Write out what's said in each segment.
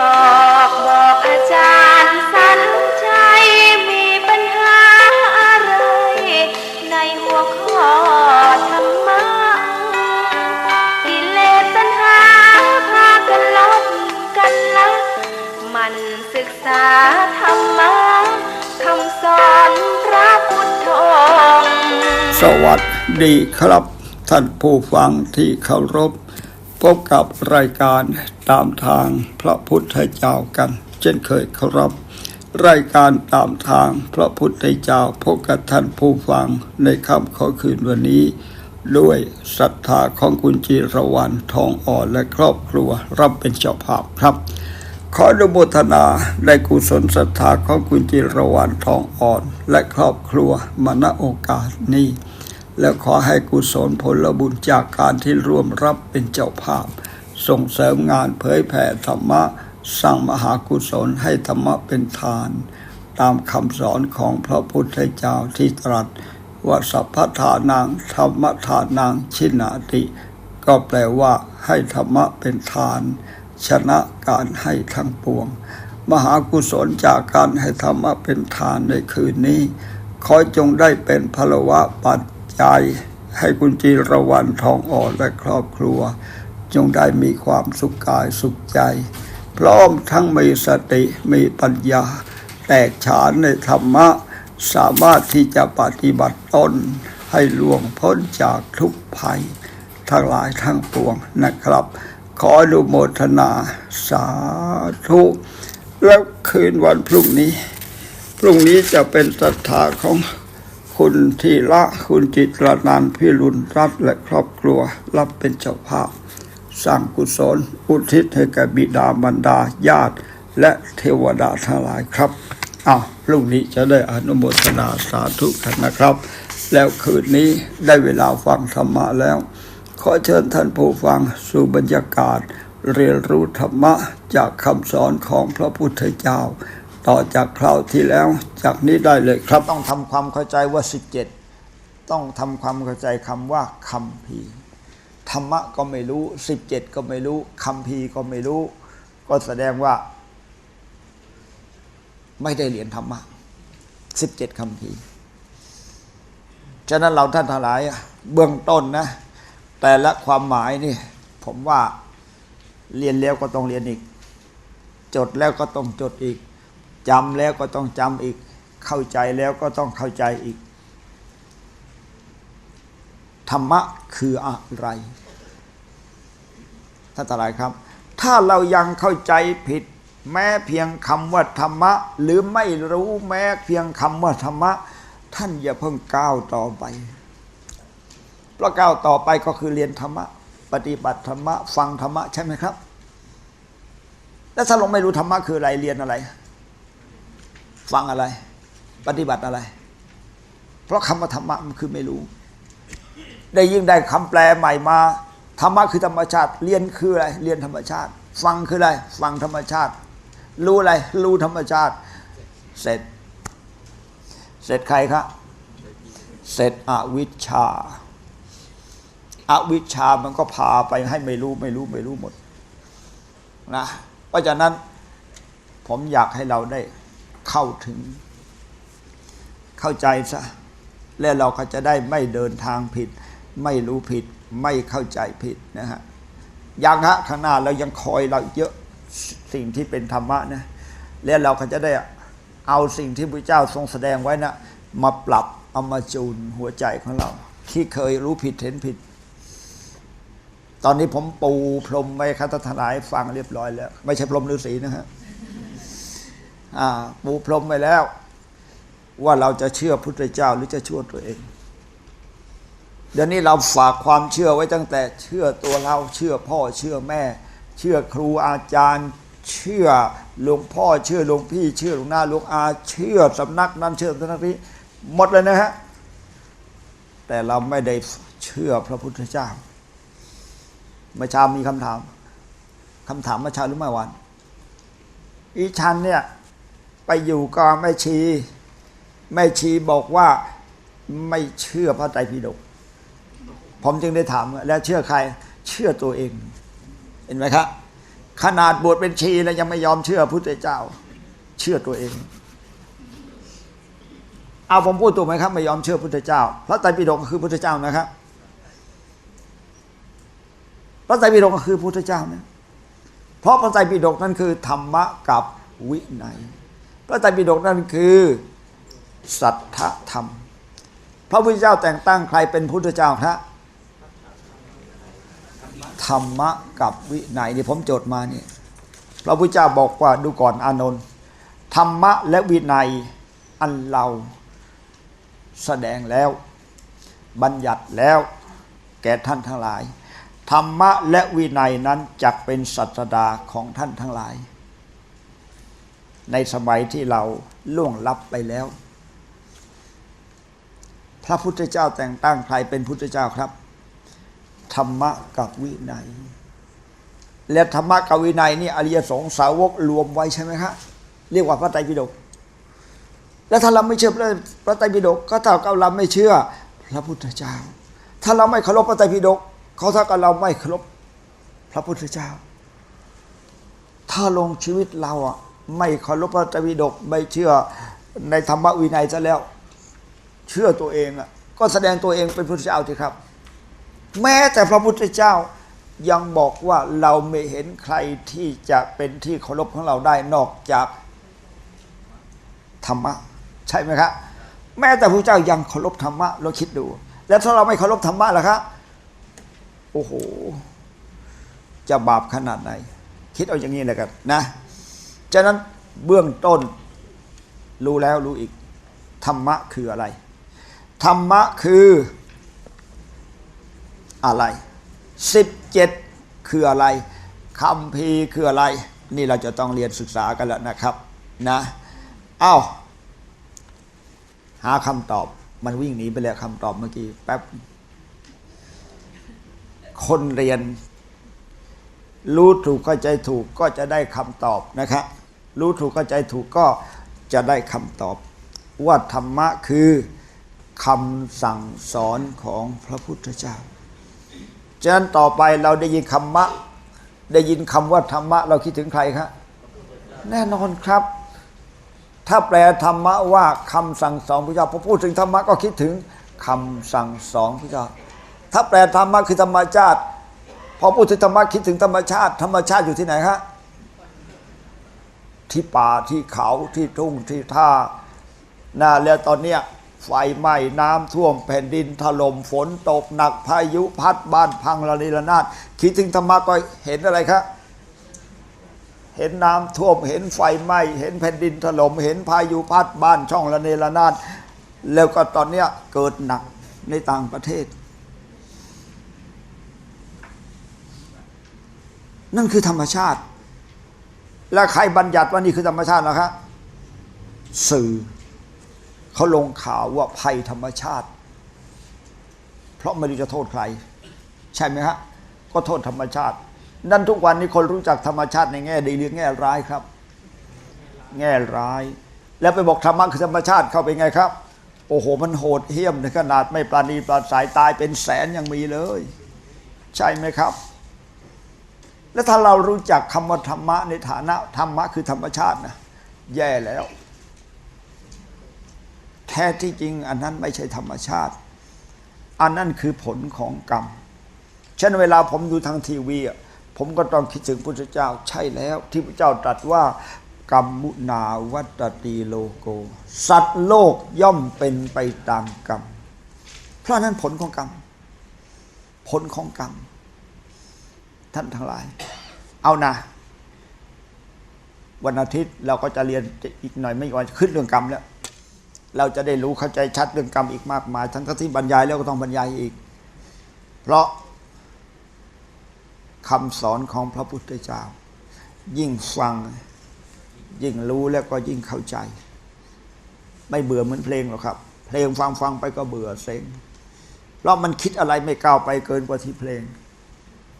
ออกบอกอาจารย์สันชัยมีปัญหาอะไร ในหัวข้อธรรมะกิเลสตัณหาพากันลบกันละมันศึกษาธรรมะคำสอนพระพุทธองค์สวัสดีครับ ท่านผู้ฟังที่เคารพ พบกับรายการตามทางพระพุทธเจ้ากัน เช่นเคยครับ รายการตามทางพระพุทธเจ้าพบกับท่านผู้ฟังในค่ำขอคืนวันนี้ ด้วยศรัทธาของคุณจิรวรรณทองอ่อนและครอบครัวรับเป็นเจ้าภาพครับ ขออนุโมทนาในกุศลศรัทธาของคุณจิรวรรณทองอ่อน และครอบครัวมณโอกาสนี้ และขอให้กุศลผลบุญจากการที่ร่วมรับเป็นเจ้าภาพ ส่งเสริมงานเผยแผ่ธรรมะสร้างมหากุศลให้ธรรมะเป็นทาน ตามคำสอนของพระพุทธเจ้าที่ตรัสว่าสัพพทานังธรรมทานังชินาติ ก็แปลว่าให้ธรรมะเป็นทาน ชนะการให้ทั้งปวง มหากุศลจากการให้ธรรมะเป็นทานในคืนนี้ ขอจงได้เป็นพลวะปัจ จัยให้คุณจีรวรรณทองอ่อนและครอบครัว จงได้มีความสุขกายสุขใจ พร้อมทั้งมีสติมีปัญญา แตกฉานในธรรมะ สามารถที่จะปฏิบัติตนให้ล่วงพ้นจากทุกภัย ทั้งหลายทั้งปวงนะครับ ขออนุโมทนาสาธุ แล้วคืนวันพรุ่งนี้ พรุ่งนี้จะเป็นศรัทธาของ คุณทีละคุณจิตรนันพิรุณรัตและครอบครัว รับเป็นเจ้าภาพสร้างกุศล อุทิศให้แก่บิดามารดาญาติ และเทวดาทั้งหลายครับอ้าวพรุ่งนี้จะได้อนุโมทนาสาธุกันนะครับ แล้วคืนนี้ได้เวลาฟังธรรมะแล้ว ขอเชิญท่านผู้ฟังสู่บรรยากาศ เรียนรู้ธรรมะจากคำสอนของพระพุทธเจ้า ต่อจากคราวที่แล้วจากนี้ได้เลยครับ ต้องทำความเข้าใจว่า17ต้องทำความเข้าใจคำว่าคำพีธรรมะก็ไม่รู้17ก็ไม่รู้คำพีก็ไม่รู้ ก็แสดงว่า ไม่ได้เรียนธรรมะ17คำพีฉะนั้นเราท่านทั้งหลายเบื้องต้นนะ แต่ละความหมายนี่ ผมว่าเรียนแล้วก็ต้องเรียนอีก จดแล้วก็ต้องจดอีก จำแล้วก็ต้องจำอีก เข้าใจแล้วก็ต้องเข้าใจอีก ธรรมะคืออะไรท่านทั้งหลายครับ ถ้าเรายังเข้าใจผิด แม้เพียงคำว่าธรรมะ หรือไม่รู้แม้เพียงคำว่าธรรมะ ท่านอย่าเพิ่งก้าวต่อไปเพราะก้าวต่อไปก็คือเรียนธรรมะ ปฏิบัติธรรมะ ฟังธรรมะใช่ไหมครับ แล้วถ้าเราไม่รู้ธรรมะคืออะไรเรียนอะไร ฟังอะไร ปฏิบัติอะไร เพราะคำว่าธรรมะมันคือไม่รู้ ได้ยิ่งได้คำแปลใหม่มาธรรมะคือธรรมชาติ เรียนคืออะไร เรียนธรรมชาติ ฟังคืออะไร ฟังธรรมชาติ รู้อะไร รู้ธรรมชาติ เสร็จ เสร็จใครครับเสร็จอวิชชาอาวิชชามันก็พาไปให้ไม่รู้ไม่รู้ไม่รู้หมดนะเพราะฉะนั้นผมอยากให้เราได้ เข้าถึง เข้าใจซะและเราก็จะได้ไม่เดินทางผิด ไม่รู้ผิด ไม่เข้าใจผิดนะฮะยังฮะข้างหน้าเรายังคอยเราเยอะสิ่งที่เป็นธรรมะนะและเราก็จะได้เอาสิ่งที่พระเจ้าทรงแสดงไว้นะมาปรับเอามาจูนหัวใจของเรา ที่เคยรู้ผิดเห็นผิด ตอนนี้ผมปูพรมไว้คัตถลายฟังเรียบร้อยแล้ว ไม่ใช่พรมฤาษีนะฮะ ปูพรมไปแล้ว ว่าเราจะเชื่อพุทธเจ้าหรือจะเชื่อตัวเอง เดี๋ยวนี้เราฝากความเชื่อไว้ตั้งแต่เชื่อตัวเราเชื่อพ่อเชื่อแม่ เชื่อครูอาจารย์ เชื่อหลวงพ่อเชื่อหลวงพี่ เชื่อหลวงหน้าหลวงอา เชื่อสำนักนั้นเชื่อสำนักนี้หมดเลยนะฮะแต่เราไม่ได้เชื่อพระพุทธเจ้าเมื่อเช้ามีคำถามคำถามเมื่อเช้าหรือเมื่อวานอีชันเนี่ย ไปอยู่กับแม่ชี แม่ชีบอกว่าไม่เชื่อพระไตรปิฎกผมจึงได้ถามแล้วเชื่อใครเชื่อตัวเอง เห็นไหมครับขนาดบวชเป็นชีแล้วยังไม่ยอมเชื่อพุทธเจ้า เชื่อตัวเองเอาผมพูดถูกไหมครับ ไม่ยอมเชื่อพุทธเจ้า พระไตรปิฎกก็คือพุทธเจ้านะครับพระไตรปิฎกก็คือพุทธเจ้านะเพราะพระไตรปิฎกนั่นคือธรรมะกับวินัย ระไตรปิฎกนั่นคือสัทธธรรม พระพุทธเจ้าแต่งตั้งใครเป็นพุทธเจ้าครธรรมะกับวินัยนี่ผมโจทย์มาเนี่ยพระพุทธเจ้าบอกว่าดูก่อนอานนท์ธรรมะและวินัยอันเราแสดงแล้ว บัญญัติแล้วแก่ท่านทั้งหลาย ธรรมะและวินัยนั้นจักเป็นสัตดาของท่านทั้งหลาย ในสมัยที่เราล่วงลับไปแล้ว พระพุทธเจ้าแต่งตั้งใครเป็นพุทธเจ้าครับ ธรรมะกับวินัย และธรรมะกับวินัยนี่อริยสงสาวกรวมไว้ใช่ไหมครับเรียกว่าพระไตรปิฎกแล้วถ้าเราไม่เชื่อพระพระไตรปิฎกก็เท่ากับเราไม่เชื่อพระพุทธเจ้า ถ้าเราไม่เคารพพระไตรปิฎกเขาเท่ากับเราไม่เคารพพระพุทธเจ้า ถ้าลงชีวิตเราอะ ไม่เคารพพระตรปิฎกไม่เชื่อในธรรมวินัยซะแล้ว เชื่อตัวเองอะก็แสดงตัวเองเป็นพุทธเจ้าทีครับ แม้แต่พระพุทธเจ้ายังบอกว่าเราไม่เห็นใครที่จะเป็นที่เคารพของเราได้นอกจากธรรมะ ใช่ไหมครับแม้แต่พระเจ้ายังเคารพธรรมะเราคิดดู แล้วถ้าเราไม่เคารพธรรมะล่ะครับโอ้โห จะบาปขนาดไหน คิดเอาอย่างนี้เลยกันนะ ฉะนั้นเบื้องต้น รู้แล้วรู้อีก ธรรมะคืออะไร ธรรมะคืออะไรสิบเจ็ดคืออะไรคำพีคืออะไร นี่เราจะต้องเรียนศึกษากันแล้วนะครับนะเอ้า หาคำตอบมันวิ่งหนีไปแล้วคำตอบเมื่อกี้แป๊บ คนเรียน รู้ถูกเข้าใจถูกก็จะได้คำตอบนะครับ รู้ถูกเข้าใจถูกก็จะได้คำตอบ ว่าธรรมะคือคำสั่งสอนของพระพุทธเจ้า ฉะนั้นต่อไปเราได้ยินคำมะ ได้ยินคำว่าธรรมะ เราคิดถึงใครครับแน่นอนครับ ถ้าแปลธรรมะว่าคำสั่งสอนพระเจ้าพอพูดถึงธรรมะก็คิดถึงคำสั่งสอนพระเจ้า ถ้าแปลธรรมะคือธรรมชาติ พอพูดถึงธรรมะคิดถึงธรรมชาติ ธรรมชาติอยู่ที่ไหนฮะ ที่ป่าที่เขาที่ทุ่งที่ท่าน่าแล้วตอนเนี้ยไฟไหม้น้ำท่วมแผ่นดินถล่มฝนตกหนักพายุพัดบ้านพังระเนระนาดคิดถึงธรรมะก็เห็นอะไรครับเห็นน้ำท่วมเห็นไฟไหม้เห็นแผ่นดินถล่มเห็นพายุพัดบ้านช่องระเนระนาดแล้วก็ตอนเนี้ยเกิดหนักในต่างประเทศ นั่นคือธรรมชาติ และใครบัญญัติว่านี่คือธรรมชาตินะครับสื่อเขาลงข่าวว่าภัยธรรมชาติ เพราะไม่รู้จะโทษใคร ใช่ไหมฮะก็โทษธรรมชาติ นั่นทุกวันนี้คนรู้จักธรรมชาติในแง่ดีหรือแง่ร้ายครับ แง่ร้าย แล้วไปบอกธรรมะคือธรรมชาติเข้าไปไงครับ โอ้โห มันโหดเหี้ยมในขนาดไม่ปราณีปราสายตายเป็นแสนยังมีเลย ใช่ไหมครับ แล้วถ้าเรารู้จักคำว่าธรรมะในฐานะธรรมะคือธรรมชาตินะแย่แล้ว แท้ที่จริงอันนั้นไม่ใช่ธรรมชาติ อันนั้นคือผลของกรรมเช่นเวลาผมดูทางทีวีผมก็ต้องคิดถึงพุทธเจ้าใช่แล้ว ที่พระเจ้าตรัสว่ากรรมมุนาวัตตีโลโก สัตว์โลกย่อมเป็นไปตามกรรมเพราะนั้นผลของกรรม ผลของกรรม ท่านทั้งหลาย เอานะ วันอาทิตย์เราก็จะเรียนอีกหน่อยไม่ก่อนขึ้นเรื่องกรรมแล้ว เราจะได้รู้เข้าใจชัดเรื่องกรรมอีกมากมาย ทั้งที่บรรยายแล้วก็ต้องบรรยายอีก เพราะคำสอนของพระพุทธเจ้า ยิ่งฟัง ยิ่งรู้แล้วก็ยิ่งเข้าใจ ไม่เบื่อเหมือนเพลงหรอกครับ เพลงฟังฟังไปก็เบื่อเซ็งเพราะมันคิดอะไรไม่ก้าวไปเกินกว่าที่เพลง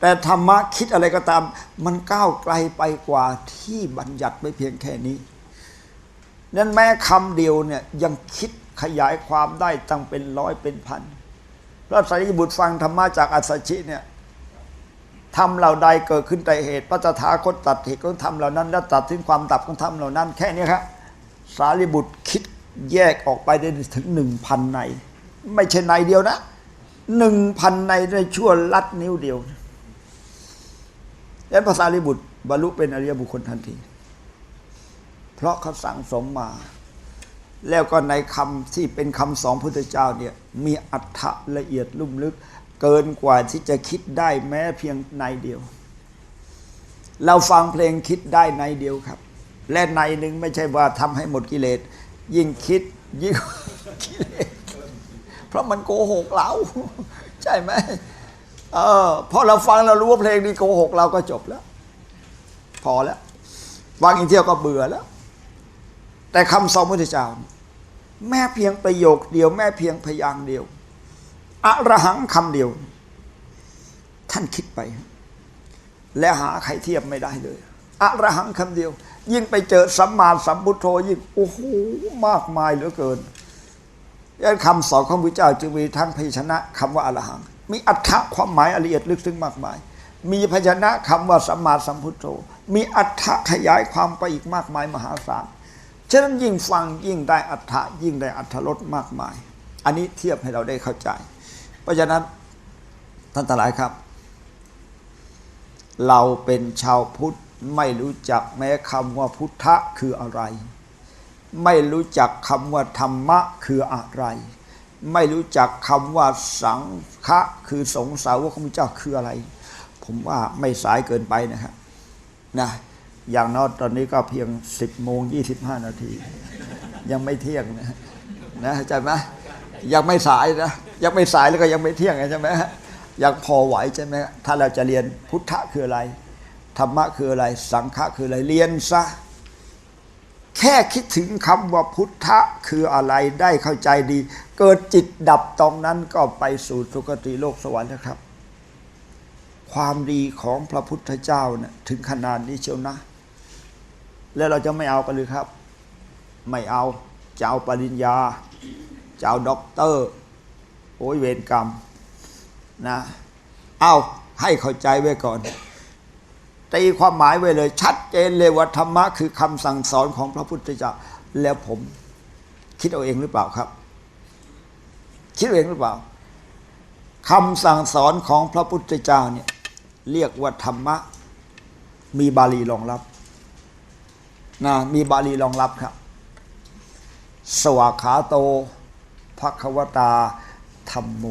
แต่ธรรมะคิดอะไรก็ตาม มันก้าวไกลไปกว่าที่บัญญัติไว้เพียงแค่นี้นั้นแม้คำเดียวเนี่ยยังคิดขยายความได้ตั้งเป็นร้อยเป็นพันพระสารีบุตรฟังธรรมะจากอัสสชิเนี่ยทำเหล่าใดเกิดขึ้นแต่เหตุพระตถาคตตัดเหตุของธรรมเหล่านั้น และตัดถึงความดับของธรรมเหล่านั้น แค่นี้ครับสารีบุตรคิดแยกออกไปได้ถึงหนึ่งพันใน ไม่ใช่ในเดียวนะหนึ่งพันในในชั่วลัดนิ้วเดียวแล้ วพระสารีบุตรบรรลุเป็นอริยบุคคลทันที เพราะเขาสั่งสมมา แล้วก็ในคำที่เป็นคำสอนพุทธเจ้าเนี่ยมีอัตถะละเอียดลุ่มลึก เกินกว่าที่จะคิดได้แม้เพียงในเดียว เราฟังเพลงคิดได้ในเดียวครับ และในหนึ่งไม่ใช่ว่าทำให้หมดกิเลส ยิ่งคิดยิ่งกิเลสเพราะมันโกหกเรา ใช่ไหม เออพอเราฟังเรารู้ว่าเพลงนี้โกหกเราก็จบแล้ว พอแล้วฟังอีกเที่ยวก็เบื่อแล้ว แต่คำสอนพระเจ้า แม่เพียงประโยคเดียว แม่เพียงพยางเดียวอะระหังคำเดียว ท่านคิดไป และหาใครเทียบไม่ได้เลยอะระหังคำเดียว ยิ่งไปเจอสัมมาสัมพุทโธยิ่งโอ้โหมากมายเหลือเกินยันคำสอนของพระเจ้าจึงมีทั้งพยชนะคำว่าอะระหัง มีอัตถะความหมายละเอียดลึกซึ้งมากมาย มีพยัญชนะคำว่าสัมมาสัมพุทโธมีอัตถะขยายความไปอีกมากมายมหาศาลฉะนั้นยิ่งฟังยิ่งได้อัฏฐะยิ่งได้อัฏฐรสมากมาย อันนี้เทียบให้เราได้เข้าใจ เพราะฉะนั้นท่านทั้งหลายครับ เราเป็นชาวพุทธไม่รู้จักแม้คำว่าพุทธะคืออะไร ไม่รู้จักคำว่าธรรมะคืออะไร ไม่รู้จักคำว่าสังฆะคือสงสาวกของพระเจ้าคืออะไร ผมว่าไม่สายเกินไปนะครับนะอย่างน้อยตอนนี้ก็เพียง 10โมง25 นาที ยังไม่เที่ยงนะนะเข้าใจไหมยังไม่สายนะยังไม่สายแล้วก็ยังไม่เที่ยงใช่ไหมฮะยังพอไหวใช่ไหมถ้าเราจะเรียนพุทธะคืออะไรธรรมะคืออะไร สังฆะคืออะไรเรียนซะแค่คิดถึงคำว่าพุทธะ คืออะไรได้เข้าใจดี เกิดจิตดับตรงนั้นก็ไปสู่สุคติโลกสวรรค์นะครับ ความดีของพระพุทธเจ้าเนี่ยถึงขนาดนี้เชียวนะ แล้วเราจะไม่เอากันหรือครับ ไม่เอาจะเอาปริญญาจะเอาด็อกเตอร์โอ้ยเวรกรรมนะเอาให้เข้าใจไว้ก่อนตีความหมายไว้เลย ชัดเจนเลยว่าธรรมะคือคำสั่งสอนของพระพุทธเจ้าแล้วผม คิดเอาเองหรือเปล่าครับ คิดเอาเองหรือเปล่าคำสั่งสอนของพระพุทธเจ้าเนี่ยเรียกว่าธรรมะ มีบาลีรองรับนะมีบาลีรองรับครับ สวากขาโตภควตาธรรมโม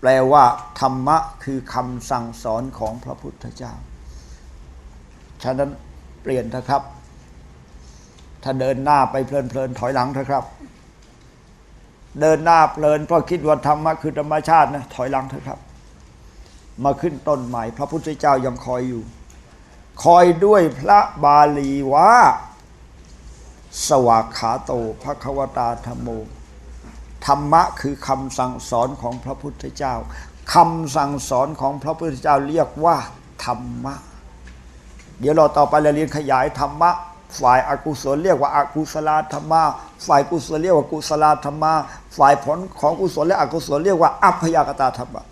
แปลว่าธรรมะคือคำสั่งสอนของพระพุทธเจ้า ฉะนั้นเปลี่ยนเถอะครับ ถ้าเดินหน้าไปเพลินๆถอยหลังเถอะครับ เดินหน้าเพลินเพราะคิดว่าธรรมะคือธรรมชาตินะถอยหลังเถอะครับ มาขึ้นต้นใหม่ พระพุทธเจ้ายังคอยอยู่ คอยด้วยพระบาลีว่าสวากขาโตภควตาธรรมโมธรรมะคือคำสั่งสอนของพระพุทธเจ้าคำสั่งสอนของพระพุทธเจ้าเรียกว่าธรรมะ เดี๋ยวเราต่อไปเราเรียนขยายธรรมะ ฝ่ายอากุศลเรียกว่าอากุศลธรรมะฝ่ายกุศลเรียกว่ากุศลธรรมะฝ่ายผลของกุศลและอกุศลเรียกว่าอัพยากตาธรรมะ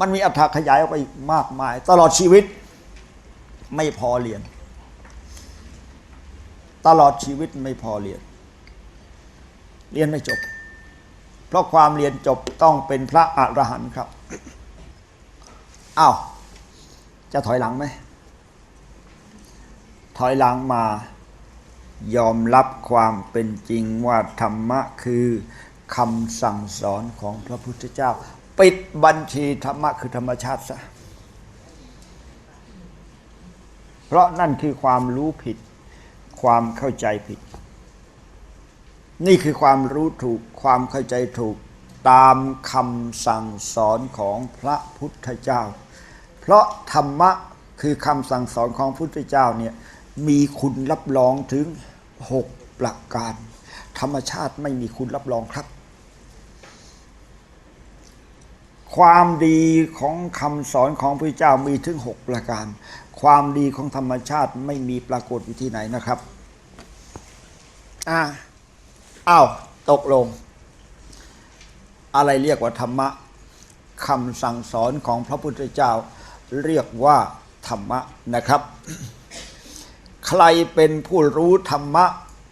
มันมีอัตถขยายออกไปอีกมากมาย ตลอดชีวิตไม่พอเรียน ตลอดชีวิตไม่พอเรียน เรียนไม่จบ เพราะความเรียนจบต้องเป็นพระอรหันต์ครับอ้าวจะถอยหลังไหม ถอยหลังมา ยอมรับความเป็นจริงว่าธรรมะคือคำสั่งสอนของพระพุทธเจ้า ปิดบัญชีธรรมะคือธรรมชาติซะเพราะนั่นคือความรู้ผิด ความเข้าใจผิด นี่คือความรู้ถูกความเข้าใจถูกตามคำสั่งสอนของพระพุทธเจ้า เพราะธรรมะคือคำสั่งสอนของพระพุทธเจ้าเนี่ย มีคุณรับรองถึงหกประการ ธรรมชาติไม่มีคุณรับรองครับ ความดีของคำสอนของพระเจ้ามีถึงหกประการ ความดีของธรรมชาติไม่มีปรากฏอยู่ที่ไหนนะครับอ่าอ้าวตกลง อะไรเรียกว่าธรรมะคำสั่งสอนของพระพุทธเจ้าเรียกว่าธรรมะนะครับ ใครเป็นผู้รู้ธรรมะ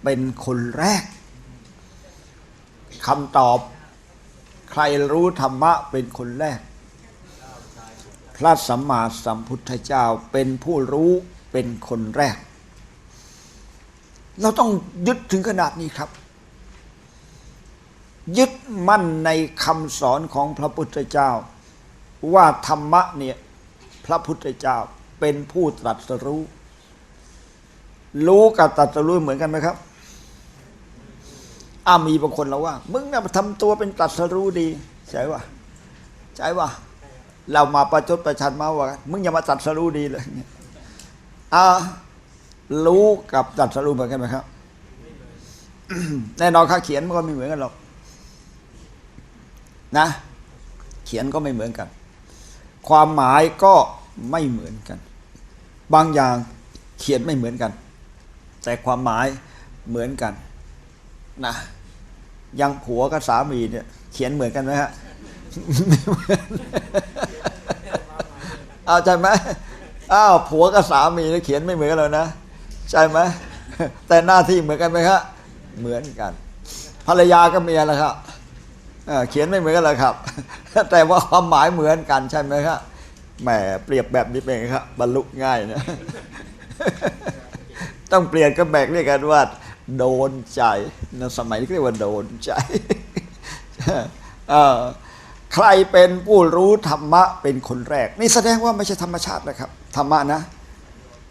เป็นคนแรกคำตอบ ใครรู้ธรรมะเป็นคนแรก พระสัมมาสัมพุทธเจ้าเป็นผู้รู้เป็นคนแรก เราต้องยึดถึงขนาดนี้ครับ ยึดมั่นในคำสอนของพระพุทธเจ้า ว่าธรรมะเนี่ยพระพุทธเจ้าเป็นผู้ตรัสรู้ รู้กับตรัสรู้เหมือนกันไหมครับอ้ามีบางคนเราว่า มึงเนี่ยมาทำตัวเป็นตรัสรู้ดี ใช่ปะใช่ปะเรามาประชดประชันมาว่า มึงอย่ามาตรัสรู้ดีเลยอ่ารู้กับตรัสรู้เหมือนกันไหมครับแน่นอนค่าเขียนมันก็ไม่เหมือนกันหรอกนะ เขียนก็ไม่เหมือนกัน ความหมายก็ไม่เหมือนกัน บางอย่างเขียนไม่เหมือนกัน แต่ความหมายเหมือนกันนะยังผัวกับสามีเนี่ย เขียนเหมือนกันไหมฮะไม่เหมือนเอาใช่ไหมอ้าวผัวกับสามีเนี่ยเขียนไม่เหมือนกันเลยนะใช่ไหมแต่หน้าที่เหมือนกันไหมครับเหมือนกัน ภรรยาก็เมียแหละครับเขียนไม่เหมือนกันเลยครับ แต่ว่าความหมายเหมือนกันใช่ไหมครับแหมเปรียบแบบนี้เป็นไงครับบรรลุง่ายนะ ต้องเปลี่ยนก็แบกเรียกกันว่า โดนใจนะสมัยนี้เรียกว่าโดนใจใครเป็นผู้รู้ธรรมะเป็นคนแรก นี่แสดงว่าไม่ใช่ธรรมชาตินะครับ ธรรมะนะ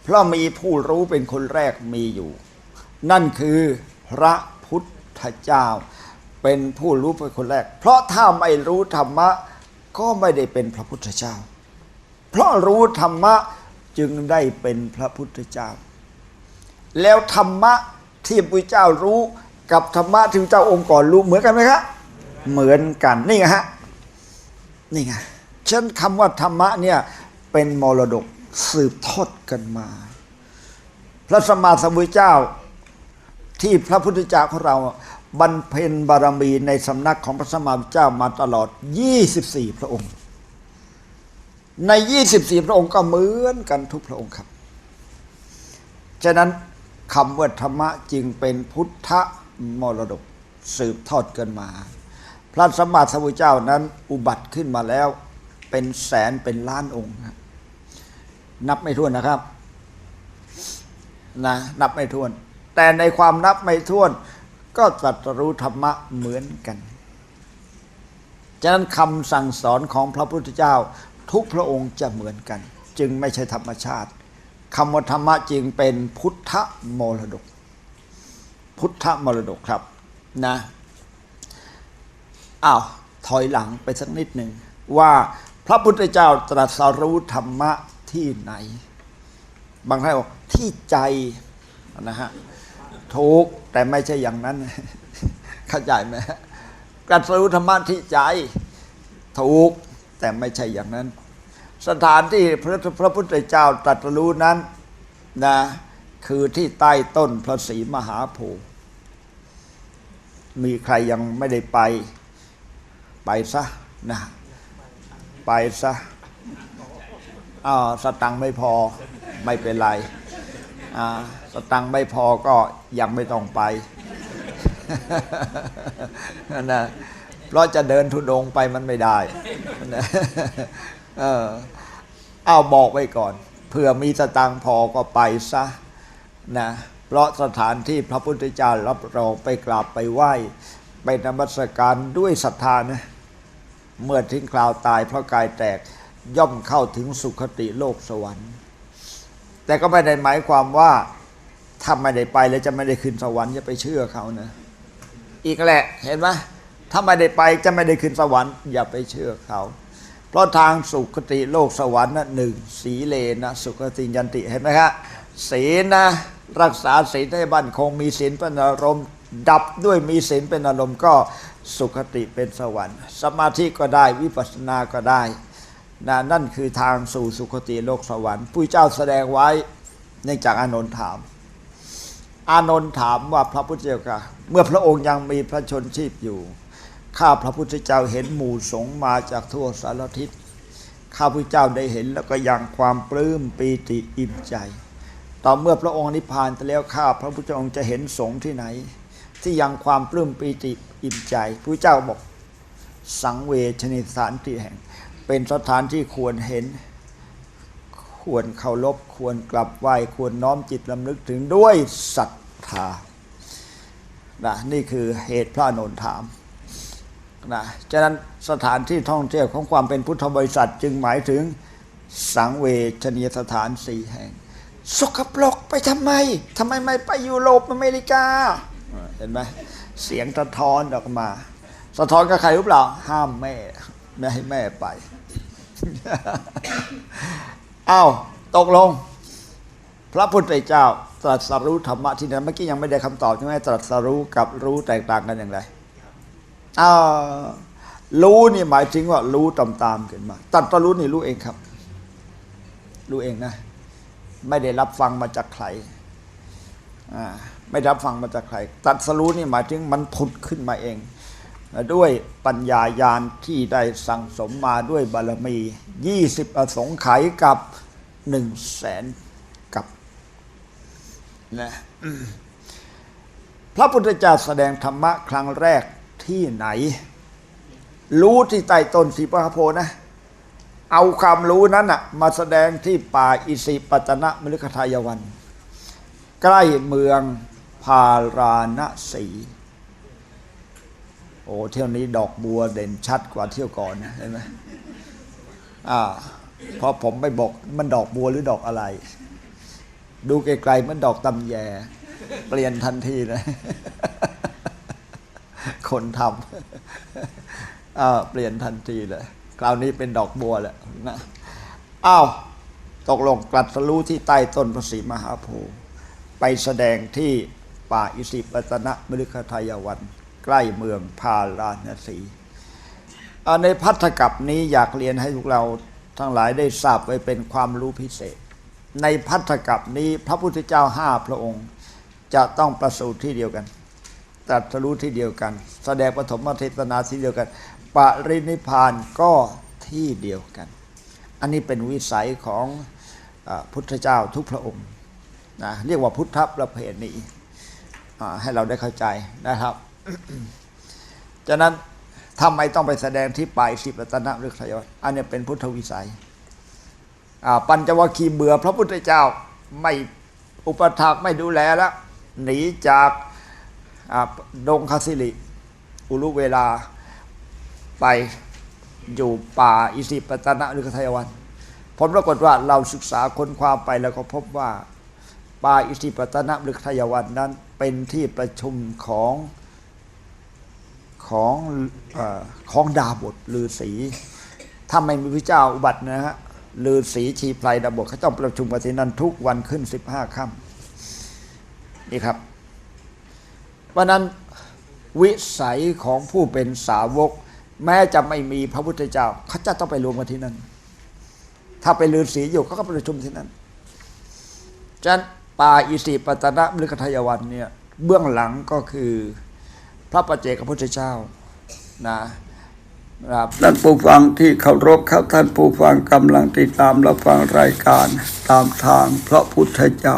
เพราะมีผู้รู้เป็นคนแรกมีอยู่ นั่นคือพระพุทธเจ้า เป็นผู้รู้เป็นคนแรก เพราะถ้าไม่รู้ธรรมะก็ไม่ได้เป็นพระพุทธเจ้า เพราะรู้ธรรมะจึงได้เป็นพระพุทธเจ้า แล้วธรรมะที่พระเจ้ารู้กับธรรมะที่พระเจ้าองค์ก่อนรู้เหมือนกันไหมครับเหมือนกันนี่ไงฮะนี่ไงฉันคำว่าธรรมะเนี่ยเป็นมรดกสืบทอดกันมา พระสมมาสมุทธเจ้า ที่พระพุทธเจ้าของเราบรรเพ็ญบารมีในสำนักของพระสมมาสมุทเจ้ามาตลอด 24 พระองค์ ใน 24 พระองค์ก็เหมือนกันทุกพระองค์ครับ ฉะนั้น คำว่าธรรมะจึงเป็นพุทธมรดกสืบทอดกันมา พระสัมมาสัมพุทธเจ้านั้นอุบัติขึ้นมาแล้วเป็นแสนเป็นล้านองค์ นับไม่ถ้วนนะครับนะนับไม่ถ้วน แต่ในความนับไม่ถ้วน ก็ตรัสรู้ธรรมะเหมือนกันฉะนั้นคำสั่งสอนของพระพุทธเจ้า ทุกพระองค์จะเหมือนกัน จึงไม่ใช่ธรรมชาติ คำว่าธรรมะจึงเป็นพุทธมรดก พุทธมรดกครับนะอ้าวถอยหลังไปสักนิดหนึ่งว่าพระพุทธเจ้าตรัสรู้ธรรมะที่ไหน บางท่านบอกที่ใจนะฮะถูกแต่ไม่ใช่อย่างนั้น เข้าใจไหมตรัสรู้ธรรมะที่ใจถูกแต่ไม่ใช่อย่างนั้น สถานที่พระพระพุทธเจ้าตรัสรู้นั้นนะคือที่ใต้ต้นพระศรีมหาโพธิ์มีใครยังไม่ได้ไปไปซะนะไปซะอ้าวสตังค์ไม่พอไม่เป็นไรอ่าสตังค์ไม่พอก็ยังไม่ต้องไปนะเพราะจะเดินทุดงไปมันไม่ได้นะ เออเอาบอกไว้ก่อนเผื่อมีสตังพอก็ไปซะนะเพราะสถานที่พระพุทธเจ้ารับรองไปกราบไปไหว้ไปนมัสการด้วยศรัทธานะเมื่อทิ้งคราวตายเพราะกายแตกย่อมเข้าถึงสุคติโลกสวรรค์ แต่ก็ไม่ได้หมายความว่าถ้าไม่ได้ไปแล้วจะไม่ได้ขึ้นสวรรค์จะไปเชื่อเขานะ อีกแหละเห็นไหมถ้าไม่ได้ไปจะไม่ได้ขึ้นสวรรค์อย่าไปเชื่อเขา เพราะทางสุคติโลกสวรรค์นะหนึ่งสีเลนะสุคติยันติเห็นไหมครับศีลนะรักษาศีลให้บันคงมีศีลเป็นอารมณ์ ดับด้วยมีศีลเป็นอารมณ์ก็สุคติเป็นสวรรค์ สมาธิก็ได้วิปัสสนาก็ได้นะนั่นคือทางสู่สุคติโลกสวรรค์ผู้เจ้าแสดงไว้เนื่องจากอานนท์ถาม อานนท์ถามว่าพระพุทธเจ้าเมื่อพระองค์ยังมีพระชนชีพอยู่ ข้าพระพุทธเจ้าเห็นหมู่สงมาจากทั่วสารทิศ ข้าพระเจ้าได้เห็นแล้วก็ยังความปลื้มปีติอิ่มใจ ต่อเมื่อพระองค์นิพพานไปแล้วข้าพระพุทธองค์จะเห็นสงที่ไหน ที่ยังความปลื้มปีติอิ่มใจพระเจ้าบอกสังเวชนิสานที่แห่ง เป็นสถานที่ควรเห็น ควรเคารพควรกลับไหวควรน้อมจิตลำลึกถึงด้วยศรัทธานะนี่คือเหตุพระนนท์ถาม นะฉะนั้นสถานที่ท่องเที่ยวของความเป็นพุทธบริษัทจึงหมายถึงสังเวชนียสถานสี่แห่ง สกปรกไปทำไมทำไมไม่ไปยุโรปอเมริกา เห็นไหมเสียงสะท้อนออกมา สะท้อนกับใครรู้เปล่า ห้ามแม่ ไม่ให้แม่ไปอ้าวตกลง พระพุทธเจ้าตรัสรู้ธรรมะที่นั้นเมื่อกี้ยังไม่ได้คำตอบใช่ไหมตรัสรู้กับรู้แตกต่างกันอย่างไร รู้นี่หมายถึงว่ารู้ตามๆกันมาตรัสรู้นี่รู้เองครับ รู้เองนะ ไม่ได้รับฟังมาจากใครอ่าไม่รับฟังมาจากใครตรัสรู้นี่หมายถึงมันผุดขึ้นมาเอง ด้วยปัญญายาณที่ได้สั่งสมมาด้วยบารมี 20 อสงไขยกับ1นึ่งแสนกับนะพระพุทธเจ้าแสดงธรรมะครั้งแรก ที่ไหน รู้ที่ใต้ต้นสีพระโพนะ เอาความรู้นั้นนะมาแสดงที่ป่าอิสิปตนะมฤคทายวัน ใกล้เมืองพาราณสีโอ้เที่ยวนี้ดอกบัวเด่นชัดกว่าเที่ยวก่อนเห็นไหมอ่าเพราะผมไปบอกมันดอกบัวหรือดอกอะไร ดูไกลๆมันดอกตำแย เปลี่ยนทันทีนะ คนทำเปลี่ยนทันทีเลย คราวนี้เป็นดอกบัวแหละนะอ้าวตกลงกลัดสรู้ที่ใต้ต้นพระศรีมหาโพธิ์ไปแสดงที่ป่าอิสิปตนะมฤคทายวัน ใกล้เมืองพาราณสีในพัทธกับนี้อยากเรียนให้พวกเราทั้งหลายได้ทราบไว้เป็นความรู้พิเศษ ในพัทธกับนี้พระพุทธเจ้าห้าพระองค์ จะต้องประสูติที่เดียวกัน ตรัสรู้ที่เดียวกัน แสดงปฐมเทศนาที่เดียวกัน ปรินิพานก็ที่เดียวกัน อันนี้เป็นวิสัยของอพุทธเจ้าทุกพระองค์นะเรียกว่าพุทธประเพณีให้เราได้เข้าใจนะครับฉะนั้นทำไมต้องไปแสดงที่ปลายสิบรัตนะหรือขยอนอันนี้เป็นพุทธวิสัยปัญจวัคคีย์เบื่อพระพุทธเจ้าไม่อุปถากไม่ดูแลแล้วหนีจาก ดงคาสิริ อุรุเวลาไปอยู่ป่าอิสิปตนะหรือขทายวันผลปรากฏว่าเราศึกษาค้นคว้าไปแล้วก็พบว่าป่าอิสิปตนะหรือขทายวันนั้น เป็นที่ประชุมของของอของดาบทฤาษีถ้าไม่มีพระเจ้าอุบัตินะฮะฤาษีชีไพรดาบทเขาต้องประชุมกันที่นั่นทุกวันขึ้นสิบห้าค่ำนี่ครับ ราะนั้นวิสัยของผู้เป็นสาวก แม้จะไม่มีพระพุทธเจ้าเขาจะต้องไปรวมกันที่นั่น ถ้าเป็นฤาษีอยู่เขาก็ประชุมที่นั่นฉะนั้นป่าอิสิปตนะมฤคทายวันเนี่ยเบื้องหลังก็คือพระประเจกพระพุทธเจ้านะครับท่านผู้ฟังที่เคารพครับท่านผู้ฟังกำลังติดตามรับฟังรายการตามทางพระพุทธเจ้า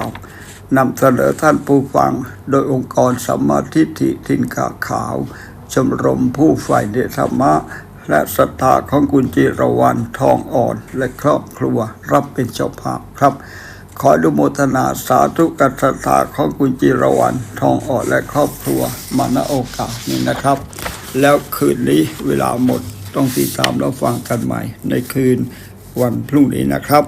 นำเสนอท่านผู้ฟังโดยองค์กรสมาทิฏฐิทินกาขาว ชมรมผู้ฝ่ายเดชธรรมะ และศรัทธาของคุณจิรวรรณทองอ่อนและครอบครัวรับเป็นเจ้าภาพครับ ขออนุโมทนาสาธุกับศรัทธาของคุณจิรวรรณทองอ่อนและครอบครัวมาณโอกาสนี้นะครับ แล้วคืนนี้เวลาหมดต้องติดตามแล้วฟังกันใหม่ในคืนวันพรุ่งนี้นะครับ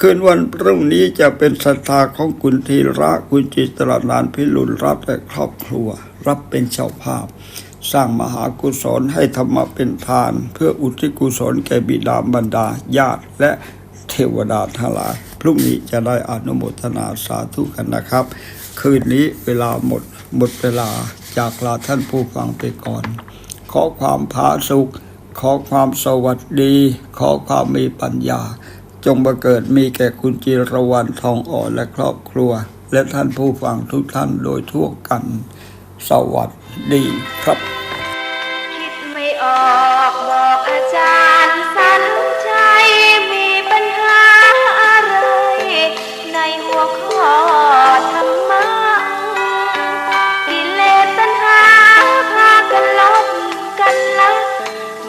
คืนวันพรุ่งนี้จะเป็นศรัทธาของคุณธีระคุณจิตรนานพิรุณรัตและครอบครัว รับเป็นเจ้าภาพ สร้างมหากุศลให้ธรรมะเป็นทาน เพื่ออุทิศกุศลแก่บิดาบรรดาญาติและเทวดาทั้งหลาย พรุ่งนี้จะได้อนุโมทนาสาธุกันนะครับ คืนนี้เวลาหมดหมดเวลาจากลาท่านผู้ฟังไปก่อน ขอความผาสุข ขอความสวัสดี ขอความมีปัญญา จงบังเกิดมีแก่คุณจิรวรรณทองอ่อนและครอบครัว และท่านผู้ฟังทุกท่านโดยทั่วกัน สวัสดีครับคิดไม่ออกบอกอาจารย์สันใจมีปัญหาอะไร ในหัวข้อธรรมะกิเลสตัณหาพากันลบกันละ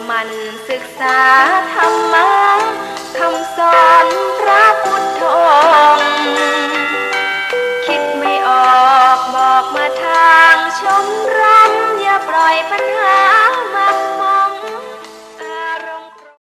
มันศึกษาธรรมะ คำสอนพระพุทธองค์คิดไม่ออกบอกมาทางชมรมอย่าปล่อยปัญหามา